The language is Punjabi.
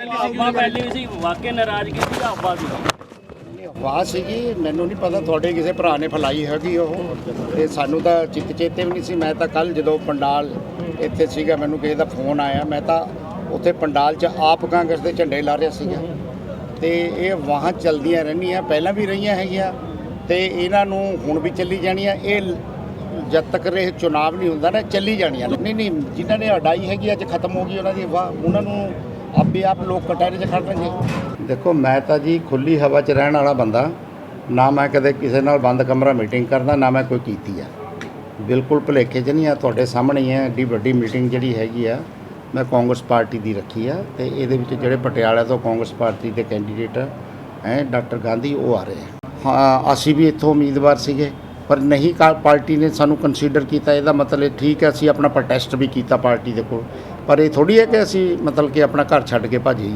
ਆਪਾਂ ਪਹਿਲੀ ਵੀ ਸੀ ਦੀ। ਵਾਹ ਸੀਗੀ ਮੈਨੂੰ ਨਹੀਂ ਪਤਾ ਤੁਹਾਡੇ ਕਿਸੇ ਭਰਾ ਨੇ ਫਲਾਈ ਹੈਗੀ ਉਹ। ਤੇ ਸਾਨੂੰ ਤਾਂ ਚਿੱਤ ਚੇਤੇ ਵੀ ਨਹੀਂ ਸੀ। ਮੈਂ ਤਾਂ ਕੱਲ ਜਦੋਂ ਪੰਡਾਲ ਇੱਥੇ ਸੀਗਾ ਮੈਨੂੰ ਕਿਸੇ ਦਾ ਫੋਨ ਆਇਆ। ਮੈਂ ਤਾਂ ਉੱਥੇ ਪੰਡਾਲ 'ਚ ਆਪ ਕਾਂਗਰਸ ਦੇ ਝੰਡੇ ਲਾ ਰਿਹਾ ਸੀਗਾ। ਤੇ ਇਹ ਵਾਹਾਂ ਚਲਦੀਆਂ ਰਹਿੰਦੀਆਂ ਪਹਿਲਾਂ ਵੀ ਰਹੀਆਂ ਹੈਗੀਆਂ। ਤੇ ਇਹਨਾਂ ਨੂੰ ਹੁਣ ਵੀ ਚੱਲੀ ਜਾਣੀਆਂ। ਇਹ ਜਦ ਤੱਕ ਇਹ ਚੁਣਾਵ ਨਹੀਂ ਹੁੰਦਾ ਨਾ ਚੱਲੀ ਜਾਣੀਆਂ। ਨਹੀਂ ਨਹੀਂ ਜਿਨ੍ਹਾਂ ਨੇ ਅਡਾਈ ਹੈਗੀ ਅੱਜ ਖਤਮ ਹੋ ਗਈ ਉਹਨਾਂ ਦੀ ਵਾਹ। ਉਹਨਾਂ ਨੂੰ ਆਪੇ ਆਪ ਲੋਕ ਕਟਹਿਰੇ 'ਚ ਖੜਨਗੇ ਦੇਖੋ, ਮੈਂ ਤਾਂ ਜੀ ਖੁੱਲੀ ਹਵਾ 'ਚ ਰਹਿਣ ਵਾਲਾ ਬੰਦਾ, ਨਾ ਮੈਂ ਕਦੇ ਕਿਸੇ ਨਾਲ ਬੰਦ ਕਮਰਾ ਮੀਟਿੰਗ ਕਰਦਾ, ਨਾ ਮੈਂ ਕੋਈ ਕੀਤੀ ਆ। ਬਿਲਕੁਲ ਭੁਲੇਖੇ 'ਚ ਨਹੀਂ ਆ, ਤੁਹਾਡੇ ਸਾਹਮਣੇ ਹੀ ਹੈ ਏਡੀ ਵੱਡੀ ਮੀਟਿੰਗ ਜਿਹੜੀ ਹੈਗੀ ਆ, ਮੈਂ ਕਾਂਗਰਸ ਪਾਰਟੀ ਦੀ ਰੱਖੀ ਆ, ਤੇ ਇਹਦੇ ਵਿੱਚ ਜਿਹੜੇ ਪਟਿਆਲਾ ਤੋਂ ਕਾਂਗਰਸ ਪਾਰਟੀ ਦੇ ਕੈਂਡੀਡੇਟ ਹੈ, ਡਾਕਟਰ ਗਾਂਧੀ, ਉਹ ਆ ਰਹੇ ਆ। ਹਾਂ, ਅਸੀਂ ਵੀ ਇੱਥੋਂ ਉਮੀਦਵਾਰ ਸੀਗੇ। ਪਰ ਨਹੀਂ ਕਾ ਪਾਰਟੀ ਨੇ ਸਾਨੂੰ ਕੰਸੀਡਰ ਕੀਤਾ, ਇਹਦਾ ਮਤਲਬ ਇਹ ਠੀਕ ਹੈ, ਅਸੀਂ ਆਪਣਾ ਪ੍ਰੋਟੈਸਟ ਵੀ ਕੀਤਾ ਪਾਰਟੀ ਦੇ ਕੋਲ। ਪਰ ਇਹ ਥੋੜੀ ਹੈ ਕਿ ਅਸੀਂ ਮਤਲਬ ਕਿ ਆਪਣਾ ਘਰ ਛੱਡ ਕੇ ਭੱਜ ਜਾਈਏ।